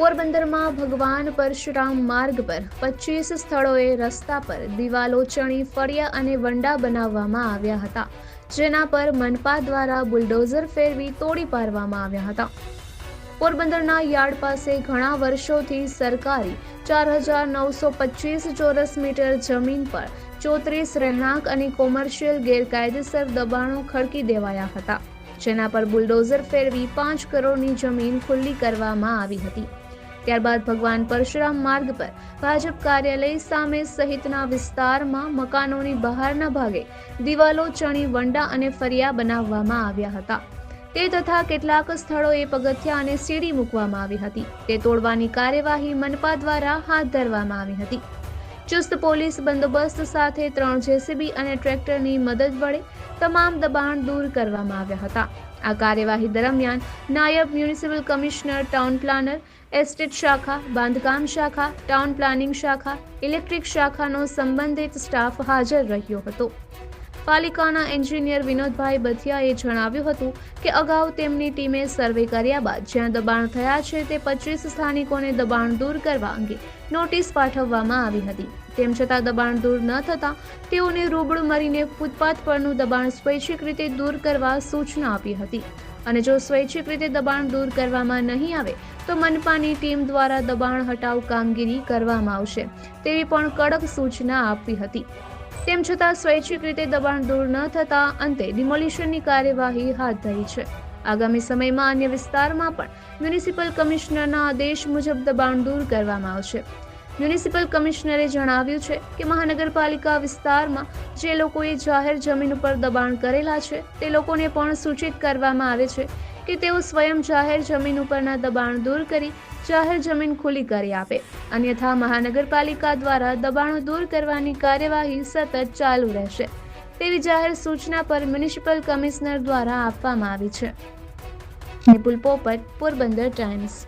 પોરબંદરમાં ભગવાન પરશુરામ માર્ગ પર પચીસ સ્થળોએ રસ્તા પર દિવાલો ચણી ફળિયા અને વંડા બનાવવામાં આવ્યા હતા, જેના પર મનપા દ્વારા બુલડોઝર ફેરવી તોડી પાડવામાં આવ્યા હતા. પોરબંદરના યાર્ડ પાસે ઘણા વર્ષોથી સરકારી ચાર હજાર નવસો પચીસ ચોરસ મીટર જમીન પર ચોત્રીસ રહેણાંક અને કોમર્શિયલ ગેરકાયદેસર દબાણો ખડકી દેવાયા હતા, જેના પર બુલડોઝર ફેરવી પાંચ કરોડની જમીન ખુલ્લી કરવામાં આવી હતી. ત્યારબાદ ભગવાન પરશુરામ માર્ગ પર ભાજપ કાર્યાલય સામે સહિતના વિસ્તારમાં મકાનોની બહારના ભાગે દિવાલો ચણી વંડા અને ફરિયા બનાવવામાં આવ્યા હતા. તે તથા કેટલાક સ્થળોએ પગથિયા અને સીડી મૂકવામાં આવી હતી. તે તોડવાની કાર્યવાહી મનપા દ્વારા હાથ ધરવામાં આવી હતી. ચુસ્ત પોલીસ બંદોબસ્ત સાથે ત્રણ જેસીબી અને ટ્રેક્ટરની મદદ વડે તમામ દબાણ દૂર કરવામાં આવ્યા હતા. આ કાર્યવાહી દરમિયાન નાયબ municipal commissioner, town planner, estate શાખા, બાંધકામ શાખા, ટાઉન પ્લાનિંગ શાખા, ઇલેક્ટ્રિક શાખાનો સંબંધિત સ્ટાફ હાજર રહ્યો હતો. પાલિકાના એન્જિનિયર વિનોદભાઈ બથિયાએ જણાવ્યું હતું કે અગાઉ તેમની ટીમે સર્વે કર્યા બાદ જ્યાં દબાણ થયા છે તે પચીસ સ્થાનિકોને દબાણ દૂર કરવા અંગે નોટિસ પાઠવવામાં આવી હતી. તેમ છતાં દબાણ દૂર ન થતાં તેઓને રૂબરૂ મળીને ફૂટપાથ પરનું દબાણ સ્વૈચ્છિક રીતે દૂર કરવા સૂચના આપી હતી. અને જો સ્વૈચ્છિક રીતે દબાણ દૂર કરવામાં નહીં આવે, તો મનપાની ટીમ દ્વારા દબાણ હટાવ કામગીરી કરવામાં આવશે તેવી પણ કડક સૂચના આપી હતી. તેમ છતાં સ્વૈચ્છિક રીતે દબાણ દૂર ન થતાં અંતે ડિમોલિશનની કાર્યવાહી હાથ ધરી છે. આગામી સમયમાં અન્ય વિસ્તારમાં પણ મ્યુનિસિપલ કમિશનરના આદેશ મુજબ દબાણ દૂર કરવામાં આવશે. મ્યુનિસિપલ કમિશનરે જણાવ્યું છે કે મહાનગરપાલિકા વિસ્તારમાં જે લોકોએ જાહેર જમીન ઉપર દબાણ કરેલા છે, તે લોકોને પણ સૂચિત કરવામાં આવે છે કે તેઓ સ્વયં જાહેર જમીન ઉપરના દબાણ દૂર કરી જાહેર જમીન ખુલ્લી કરી આપે. અન્યથા મહાનગરપાલિકા દ્વારા દબાણો દૂર કરવાની કાર્યવાહી સતત ચાલુ રહેશે. તેવી જાહેર સૂચના પર મ્યુનિસિપલ કમિશનર દ્વારા આપવામાં આવી છે. પોપટ, પોરબંદર ટાઈમ્સ.